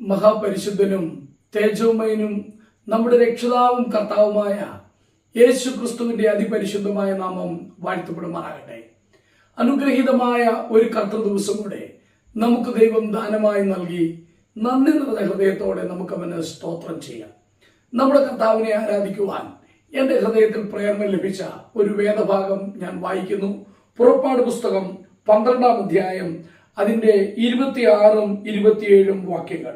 മഹാപരിശുദ്ധനും തേജോമയനും നമ്മുടെ രക്ഷിതാവും കർത്താവുമായ യേശു ക്രിസ്തുവിന്റെ അതിപരിശുദ്ധമായ നാമം വാഴ്ത്തപ്പെടുമാറാകട്ടെ. അനുഗ്രഹീതമായ ഒരു കർത്തൃ ദിവസം കൂടെ നമുക്ക് ദൈവം ദാനമായി നൽകി നന്ദി നിറഞ്ഞ ഹൃദയത്തോടെ നമുക്ക് അവന് സ്തോത്രം ചെയ്യാം. നമ്മുടെ കർത്താവിനെ ആരാധിക്കുവാൻ എന്റെ ഹൃദയത്തിൽ പ്രേരണ ലഭിച്ച ഒരു വേദഭാഗം ഞാൻ വായിക്കുന്നു. പുറപ്പാട് പുസ്തകം പന്ത്രണ്ടാം അധ്യായം അതിന്റെ ഇരുപത്തിയാറും ഇരുപത്തിയേഴും വാക്യങ്ങൾ.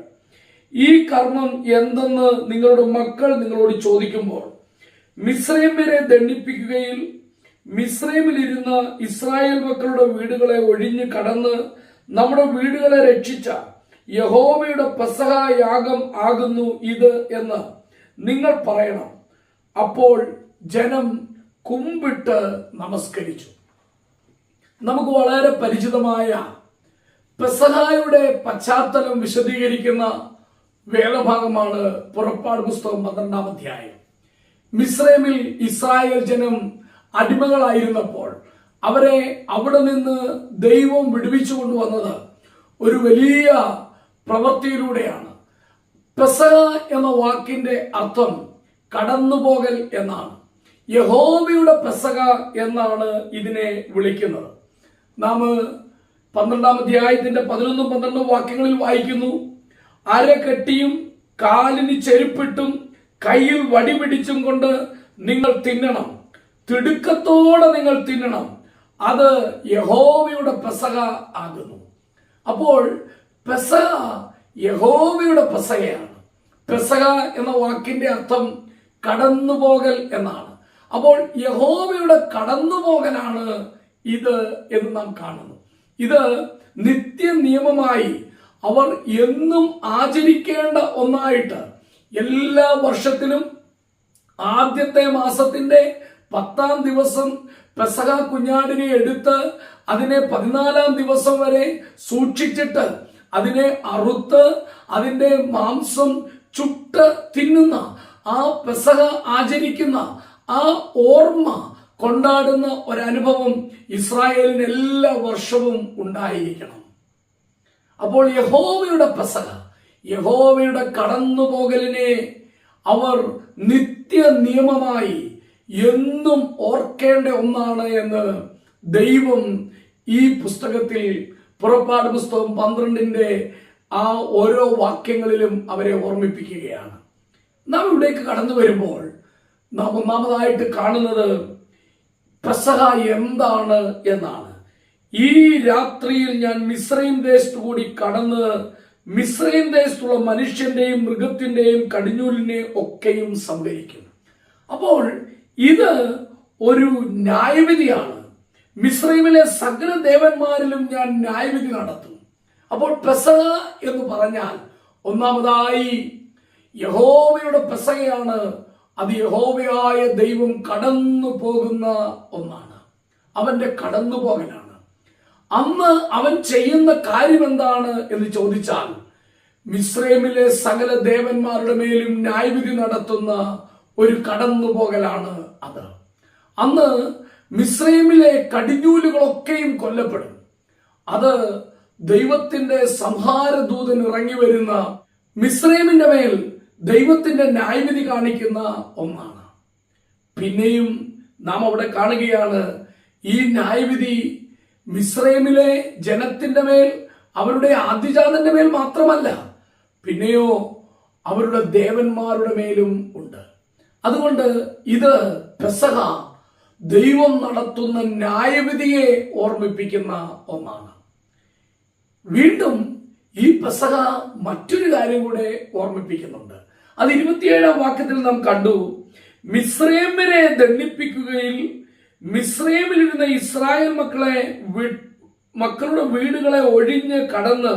ഈ കർമ്മം എന്തെന്ന് നിങ്ങളുടെ മക്കൾ നിങ്ങളോട് ചോദിക്കുമ്പോൾ മിശ്രൈമ്യരെ ദണ്ഡിപ്പിക്കുകയിൽ മിശ്രൈമിലിരുന്ന ഇസ്രായേൽ മക്കളുടെ വീടുകളെ ഒഴിഞ്ഞു കടന്ന് നമ്മുടെ വീടുകളെ രക്ഷിച്ച യഹോവയുടെ പെസഹ ആകുന്നു ഇത് എന്ന് നിങ്ങൾ പറയണം. അപ്പോൾ ജനം കുമ്പിട്ട് നമസ്കരിച്ചു. നമുക്ക് വളരെ പരിചിതമായ പെസഹായുടെ പശ്ചാത്തലം വിശദീകരിക്കുന്ന വേദഭാഗമാണ് പുറപ്പാട് പുസ്തകം പന്ത്രണ്ടാം അധ്യായം. മിസ്രൈമിൽ ഇസ്രായേൽ ജനം അടിമകളായിരുന്നപ്പോൾ അവരെ അവിടെ നിന്ന് ദൈവം വിടുവിച്ചു കൊണ്ടുവന്നത് ഒരു വലിയ പ്രവൃത്തിയിലൂടെയാണ്. പെസഹ എന്ന വാക്കിന്റെ അർത്ഥം കടന്നുപോകൽ എന്നാണ്. യഹോവയുടെ പ്രസക എന്നാണ് ഇതിനെ വിളിക്കുന്നത്. നാം പന്ത്രണ്ടാം അധ്യായത്തിന്റെ പതിനൊന്നും പന്ത്രണ്ടും വാക്യങ്ങളിൽ വായിക്കുന്നു അര കെട്ടിയും കാലിന് ചെരുപ്പിട്ടും കയ്യിൽ വടി പിടിച്ചും കൊണ്ട് നിങ്ങൾ തിന്നണം. തിടുക്കത്തോടെ നിങ്ങൾ തിന്നണം. അത് യഹോവയുടെ പെസക ആകുന്നു. അപ്പോൾ പെസക യഹോവയുടെ പെസകയാണ് പെസക എന്ന വാക്കിന്റെ അർത്ഥം കടന്നുപോകൽ എന്നാണ്. അപ്പോൾ യഹോവയുടെ കടന്നുപോകലാണ് ഇത് എന്ന് നാം കാണുന്നു. ഇത് നിത്യ നിയമമായി അവർ എന്നും ആചരിക്കേണ്ട ഒന്നായിട്ട് എല്ലാ വർഷത്തിലും ആദ്യത്തെ മാസത്തിന്റെ പത്താം ദിവസം പെസഹ കുഞ്ഞാടിനെ എടുത്ത് അതിനെ പതിനാലാം ദിവസം വരെ സൂക്ഷിച്ചിട്ട് അതിനെ അറുത്ത് അതിന്റെ മാംസം ചുട്ട് തിന്നുന്ന ആ പെസഹ ആചരിക്കുന്ന ആ ഓർമ്മ കൊണ്ടാടുന്ന ഒരനുഭവം ഇസ്രായേലിന് എല്ലാ വർഷവും ഉണ്ടായിരിക്കണം. അപ്പോൾ യഹോവയുടെ പെസക യഹോവയുടെ കടന്നുപോകലിനെ അവർ നിത്യ നിയമമായി എന്നും ഓർക്കേണ്ട ഒന്നാണ് എന്ന് ദൈവം ഈ പുസ്തകത്തിൽ പുറപ്പാട് പുസ്തകം പന്ത്രണ്ടിന്റെ ആ ഓരോ വാക്യങ്ങളിലും അവരെ ഓർമ്മിപ്പിക്കുകയാണ്. നാം ഇവിടേക്ക് കടന്നു വരുമ്പോൾ നാം ഒന്നാമതായിട്ട് കാണുന്നത് പെസഹ എന്താണ് എന്നാണ്. ഈ രാത്രിയിൽ ഞാൻ മിശ്രയും ദേശത്തു കൂടി കടന്ന് മിശ്രയും ദേശത്തുള്ള മനുഷ്യന്റെയും മൃഗത്തിന്റെയും കടിഞ്ഞൂലിനെ ഒക്കെയും സംഭരിക്കും അപ്പോൾ ഇത് ഒരു ന്യായവിധിയാണ്. മിശ്രൈമിലെ സകല ദേവന്മാരിലും ഞാൻ ന്യായവിധി നടത്തും. അപ്പോൾ പെസഹ എന്ന് പറഞ്ഞാൽ ഒന്നാമതായി യഹോവയുടെ പെസകയാണ് അത് യഹോവയായ ദൈവം കടന്നു പോകുന്ന ഒന്നാണ്. അവന്റെ കടന്നുപോകലാണ് അന്ന് അവൻ ചെയ്യുന്ന കാര്യം എന്താണ് എന്ന് ചോദിച്ചാൽ മിശ്രൈമിലെ സകല ദേവന്മാരുടെ മേലും ന്യായവിധി നടത്തുന്ന ഒരു കടന്നുപോകലാണ് അത്. അന്ന് മിശ്രൈമിലെ കടിഞ്ഞൂലുകളൊക്കെയും കൊല്ലപ്പെടും. അത് ദൈവത്തിന്റെ സംഹാരദൂതൻ ഇറങ്ങി വരുന്ന മിശ്രൈമിന്റെ മേൽ ദൈവത്തിന്റെ ന്യായവിധി കാണിക്കുന്ന ഒന്നാണ്. പിന്നെയും നാം അവിടെ കാണുകയാണ് ഈ ന്യായവിധി മിശ്രൈമിലെ ജനത്തിന്റെ മേൽ അവരുടെ ആദ്യജാതന്റെ മേൽ മാത്രമല്ല പിന്നെയോ അവരുടെ ദേവന്മാരുടെ മേലും ഉണ്ട്. അതുകൊണ്ട് ഇത് പെസഹ ദൈവം നടത്തുന്ന ന്യായവിധിയെ ഓർമ്മിപ്പിക്കുന്ന ഒന്നാണ്. വീണ്ടും ഈ പെസഹ മറ്റൊരു കാര്യം കൂടെ ഓർമ്മിപ്പിക്കുന്നുണ്ട്. അത് ഇരുപത്തിയേഴാം വാക്യത്തിൽ നാം കണ്ടു. മിശ്രേമരെ ദണ്ഡിപ്പിക്കുകയിൽ മിശ്രൈമിലിരുന്ന ഇസ്രായേൽ മക്കളെ മക്കളുടെ വീടുകളെ ഒഴിഞ്ഞ് കടന്ന്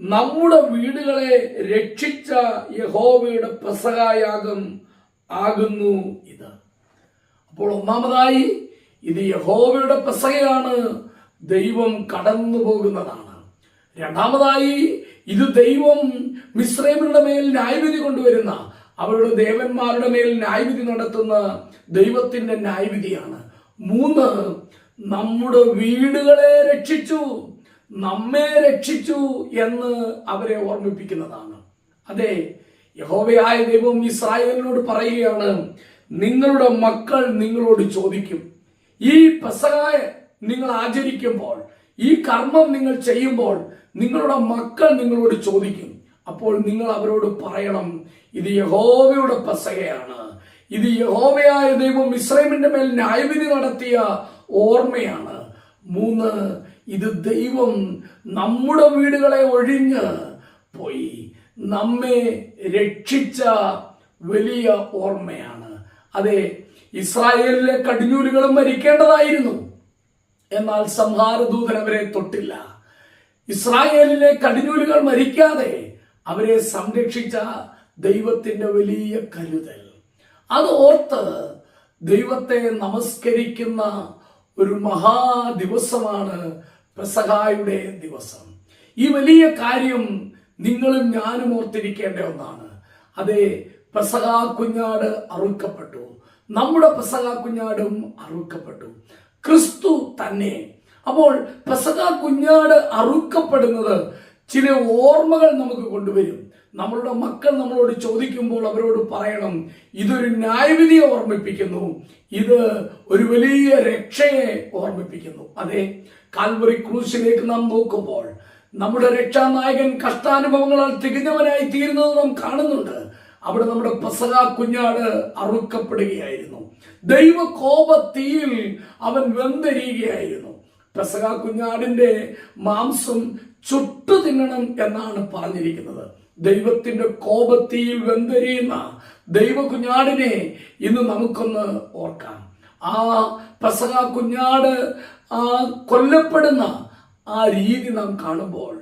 നമ്മുടെ വീടുകളെ രക്ഷിച്ച യഹോവയുടെ പെസകായാഗം ആകുന്നു ഇത്. അപ്പോൾ ഒന്നാമതായി ഇത് യഹോവയുടെ പെസകയാണ് ദൈവം കടന്നു പോകുന്നതാണ് രണ്ടാമതായി ഇത് ദൈവം മിശ്രൈമരുടെ മേൽ ന്യായവിധി കൊണ്ടുവരുന്ന അവരുടെ ദേവന്മാരുടെ മേൽ ന്യായവിധി നടത്തുന്ന ദൈവത്തിന്റെ ന്യായവിധിയാണ്. മൂന്ന് നമ്മുടെ വീടുകളെ രക്ഷിച്ചു നമ്മെ രക്ഷിച്ചു എന്ന് അവരെ ഓർമ്മിപ്പിക്കുന്നതാണ്. അതെ യഹോവയായ ദൈവം ഇസ്രായേലിനോട് പറയുകയാണ് നിങ്ങളുടെ മക്കൾ നിങ്ങളോട് ചോദിക്കും ഈ പെസകായ നിങ്ങൾ ആചരിക്കുമ്പോൾ ഈ കർമ്മം നിങ്ങൾ ചെയ്യുമ്പോൾ നിങ്ങളുടെ മക്കൾ നിങ്ങളോട് ചോദിക്കും. അപ്പോൾ നിങ്ങൾ അവരോട് പറയണം ഇത് യഹോവയുടെ പസകയാണ്. ഇത് യഹോവയായ ദൈവം ഇസ്രൈമിന്റെ മേൽ ന്യായവിധി നടത്തിയ ഓർമ്മയാണ്. മൂന്ന് ഇത് ദൈവം നമ്മുടെ വീടുകളെ ഒഴിഞ്ഞ് പോയി നമ്മെ രക്ഷിച്ച വലിയ ഓർമ്മയാണ്. അതെ ഇസ്രായേലിലെ കടിഞ്ഞൂലുകളും മരിക്കേണ്ടതായിരുന്നു. എന്നാൽ സംഹാരദൂതൻ അവരെ തൊട്ടില്ല. ഇസ്രായേലിലെ കടിഞ്ഞൂലുകൾ മരിക്കാതെ അവരെ സംരക്ഷിച്ച ദൈവത്തിന്റെ വലിയ കരുതൽ. അത് ഓർത്ത് ദൈവത്തെ നമസ്കരിക്കുന്ന ഒരു മഹാ ദിവസമാണ് ദിവസം. ഈ വലിയ കാര്യം നിങ്ങളും ഞാനും ഓർത്തിരിക്കേണ്ട ഒന്നാണ്. അതെ പെസഹ കുഞ്ഞാട് അറുക്കപ്പെട്ടു. നമ്മുടെ പെസഹ കുഞ്ഞാടും അറുക്കപ്പെട്ടു. ക്രിസ്തു തന്നെ. അപ്പോൾ പെസക കുഞ്ഞാട് അറുക്കപ്പെടുന്നത് ചില ഓർമ്മകൾ നമുക്ക് കൊണ്ടുവരും. നമ്മളുടെ മക്കൾ നമ്മളോട് ചോദിക്കുമ്പോൾ അവരോട് പറയണം ഇതൊരു ന്യായവിധിയെ ഓർമ്മിപ്പിക്കുന്നു. ഇത് ഒരു വലിയ രക്ഷയെ ഓർമ്മിപ്പിക്കുന്നു. അതെ കാൽവറി ക്രൂസിലേക്ക് നാം നോക്കുമ്പോൾ നമ്മുടെ രക്ഷാനായകൻ കഷ്ടാനുഭവങ്ങളാൽ തികഞ്ഞവനായി തീരുന്നത് നാം കാണുന്നുണ്ട്. അവിടെ നമ്മുടെ പെസക കുഞ്ഞാട് അറുക്കപ്പെടുകയായിരുന്നു. ദൈവ കോപത്തീയിൽ അവൻ വെന്തരിയുകയായിരുന്നു. പെസക കുഞ്ഞാടിന്റെ മാംസം ചുട്ടു തിന്നണം എന്നാണ് പറഞ്ഞിരിക്കുന്നത്. ദൈവത്തിന്റെ കോപത്തിയിൽ വെന്തരിയുന്ന ദൈവ കുഞ്ഞാടിനെ ഇന്ന് നമുക്കൊന്ന് ഓർക്കാം. ആ പെസക കുഞ്ഞാട് ആ കൊല്ലപ്പെടുന്ന ആ രീതി നാം കാണുമ്പോൾ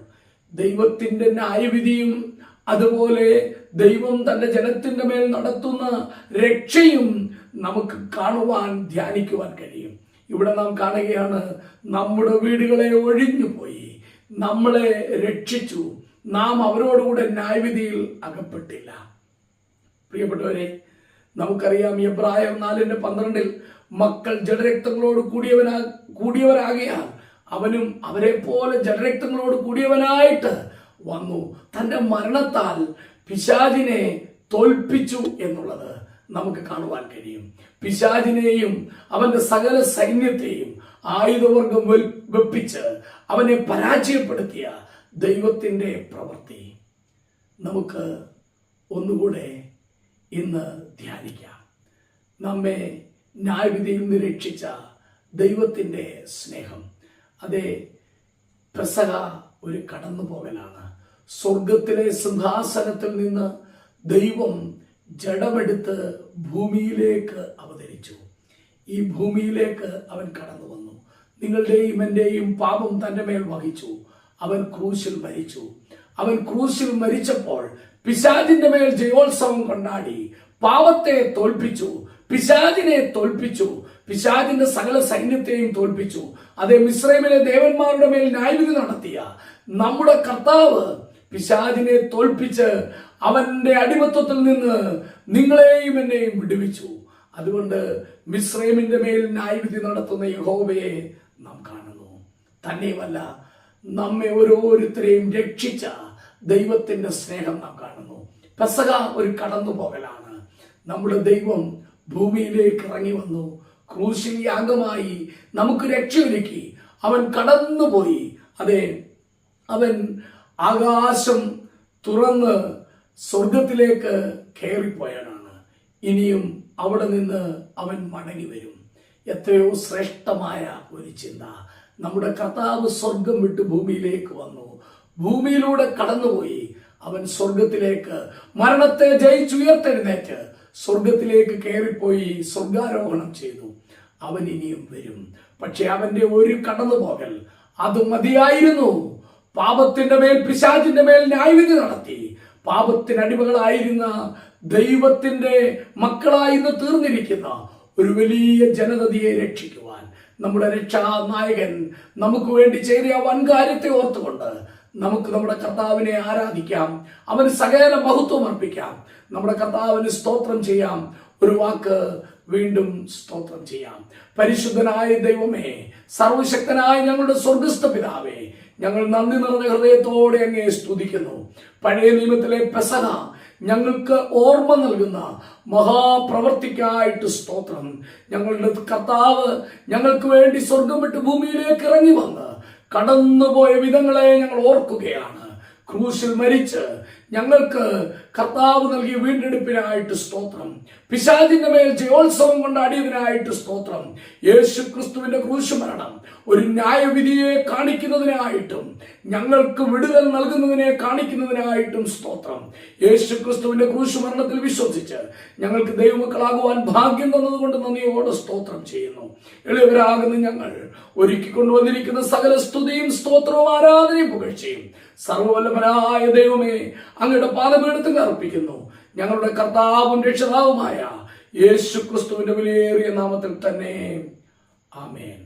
ദൈവത്തിന്റെ ന്യായവിധിയും അതുപോലെ ദൈവം തന്റെ ജനത്തിന്റെ മേൽ നടത്തുന്ന രക്ഷയും നമുക്ക് കാണുവാൻ ധ്യാനിക്കുവാൻ കഴിയും. ഇവിടെ നാം കാണുകയാണ് നമ്മുടെ വീടുകളെ ഒഴിഞ്ഞു പോയി. നമ്മളെ രക്ഷിച്ചു. നാം അവരോടുകൂടെ ന്യായവിധിയിൽ അകപ്പെട്ടില്ല. പ്രിയപ്പെട്ടവരെ നമുക്കറിയാം എബ്രായം നാലിന്റെ പന്ത്രണ്ടിൽ മക്കൾ ജഡരക്തങ്ങളോട് കൂടിയവനാ കൂടിയവരാകിയാൽ അവനും അവരെ പോലെ ജഡരക്തങ്ങളോട് കൂടിയവനായിട്ട് വന്നു. തന്റെ മരണത്താൽ പിശാജിനെ തോൽപ്പിച്ചു എന്നുള്ളത്. നമുക്ക് കാണുവാൻ കഴിയും. പിശാചിനെയും അവന്റെ സകല സൈന്യത്തെയും ആയുധവർഗം വെപ്പിച്ച് അവനെ പരാജയപ്പെടുത്തിയ ദൈവത്തിന്റെ പ്രവൃത്തി. നമുക്ക് ഒന്നുകൂടെ ഇന്ന് ധ്യാനിക്കാം. നമ്മെ ന്യായവിധിയിൽ നിന്ന് രക്ഷിച്ച ദൈവത്തിന്റെ സ്നേഹം. അതെ പെസക ഒരു കടന്നുപോകലാണ്. സ്വർഗത്തിലെ സിംഹാസനത്തിൽ നിന്ന് ദൈവം ജഡമെടുത്ത് ഭൂമിയിലേക്ക് അവതരിച്ചു. ഈ ഭൂമിയിലേക്ക് അവൻ കടന്നു വന്നു. നിങ്ങളുടെയും എന്റെയും പാപം തന്റെ മേൽ വഹിച്ചു. അവൻ ക്രൂശിൽ മരിച്ചു. അവൻ ക്രൂശിൽ മരിച്ചപ്പോൾ പിശാചിന്റെ മേൽ ജയോത്സവം കൊണ്ടാടി പാവത്തെ തോൽപ്പിച്ചു. പിശാചിനെ തോൽപ്പിച്ചു. പിശാചിന്റെ സകല സൈന്യത്തെയും തോൽപ്പിച്ചു. അതേ മിശ്രൈമിലെ ദേവന്മാരുടെ മേൽ ന്യായവിധി നടത്തിയ നമ്മുടെ കർത്താവ് പിശാചിനെ തോൽപ്പിച്ച് അവന്റെ അടിമത്വത്തിൽ നിന്ന് നിങ്ങളെയും എന്നെയും വിടുവിച്ചു. അതുകൊണ്ട് മിശ്രൈമിന്റെ മേൽ ന്യായവിധി നടത്തുന്ന യഹോവയെ നാം കാണുന്നു. തന്നെയുമല്ല നമ്മെ ഓരോരുത്തരെയും രക്ഷിച്ച ദൈവത്തിന്റെ സ്നേഹം നാം കാണുന്നു. പെസക ഒരു കടന്നുപോകലാണ്. നമ്മുടെ ദൈവം ഭൂമിയിലേക്ക് ഇറങ്ങി വന്നു. ക്രൂശിൽ യാഗമായി നമുക്ക് രക്ഷയൊരുക്കി. അവൻ കടന്നുപോയി. അതെ അവൻ ആകാശം തുറന്ന് സ്വർഗത്തിലേക്ക് കയറിപ്പോയവനാണ്. ഇനിയും അവിടെ നിന്ന് അവൻ മടങ്ങി വരും. എത്രയോ ശ്രേഷ്ഠമായ ഒരു ചിന്ത. നമ്മുടെ കർത്താവ് സ്വർഗം വിട്ട് ഭൂമിയിലേക്ക് വന്നു. ഭൂമിയിലൂടെ കടന്നുപോയി. അവൻ സ്വർഗത്തിലേക്ക് മരണത്തെ ജയിച്ചുയർത്തെഴുന്നേറ്റ് സ്വർഗത്തിലേക്ക് കയറിപ്പോയി സ്വർഗാരോഹണം ചെയ്തു. അവൻ ഇനിയും വരും. പക്ഷെ അവന്റെ ഒരു കടന്നുപോകൽ അത് മതിയായിരുന്നു. പാപത്തിന്റെ മേൽ പിശാചിന്റെ മേൽ ന്യായവിധി നടത്തി. പാപത്തിന് അടിമകളായിരുന്ന ദൈവത്തിന്റെ മക്കളായിന്ന് തീർന്നിരിക്കുന്ന ഒരു വലിയ ജനതയെ രക്ഷിക്കുവാൻ നമ്മുടെ രക്ഷാനായകൻ നമുക്ക് വേണ്ടി ചെയ്ത വൻകാര്യത്തെ ഓർത്തുകൊണ്ട് നമുക്ക് നമ്മുടെ കർത്താവിനെ ആരാധിക്കാം. അവന് സകല മഹത്വം അർപ്പിക്കാം. നമ്മുടെ കർത്താവിന് സ്തോത്രം ചെയ്യാം. ഒരു വാക്ക് വീണ്ടും സ്തോത്രം ചെയ്യാം. പരിശുദ്ധനായ ദൈവമേ സർവശക്തനായ ഞങ്ങളുടെ സ്വർഗസ്ഥ പിതാവേ ഞങ്ങൾ നന്ദി നിറഞ്ഞ ഹൃദയത്തോടെ അങ്ങേ സ്തുതിക്കുന്നു. പഴയ നിയമത്തിലെ പെസഹ ഞങ്ങൾക്ക് ഓർമ്മ നൽകുന്ന മഹാപ്രവർത്തിക്കായിട്ട് സ്തോത്രം. ഞങ്ങളുടെ കർത്താവ് ഞങ്ങൾക്ക് വേണ്ടി സ്വർഗം വിട്ട് ഭൂമിയിലേക്ക് ഇറങ്ങി വന്ന് കടന്നുപോയ വിധങ്ങളെ ഞങ്ങൾ ഓർക്കുകയാണ്. ക്രൂശിൽ മരിച്ച് ഞങ്ങൾക്ക് കർത്താവ് നൽകിയ വീണ്ടെടുപ്പിനായിട്ട് സ്തോത്രം. പിശാചിന്റെ മേൽ ജയോത്സവം കൊണ്ടാടിയതിനായിട്ട് സ്തോത്രം. യേശു ക്രിസ്തുവിന്റെ ക്രൂശുമരണം ഒരു ന്യായവിധിയെ കാണിക്കുന്നതിനായിട്ടും ഞങ്ങൾക്ക് വിടുതൽ നൽകുന്നതിനെ കാണിക്കുന്നതിനായിട്ടും സ്തോത്രം. യേശു ക്രിസ്തുവിന്റെ ക്രൂശുമരണത്തിൽ വിശ്വസിച്ച് ഞങ്ങൾക്ക് ദൈവമക്കളാകുവാൻ ഭാഗ്യം തന്നതുകൊണ്ട് നന്ദിയോടെ സ്തോത്രം ചെയ്യുന്നു. എളിയവരാകുന്ന ഞങ്ങൾ ഒരുക്കി കൊണ്ടുവന്നിരിക്കുന്ന സകല സ്തുതിയും സ്തോത്രവും ആരാധനയും പുകഴ്ചയും. സർവവല്ലഭനായ ദൈവമേ അങ്ങയുടെ പാദപീഠത്തിൽ അർപ്പിക്കുന്നു. ഞങ്ങളുടെ കർത്താവും രക്ഷിതാവുമായ യേശു ക്രിസ്തുവിന്റെ വിലയേറിയ നാമത്തിൽ തന്നെ. ആമേൻ.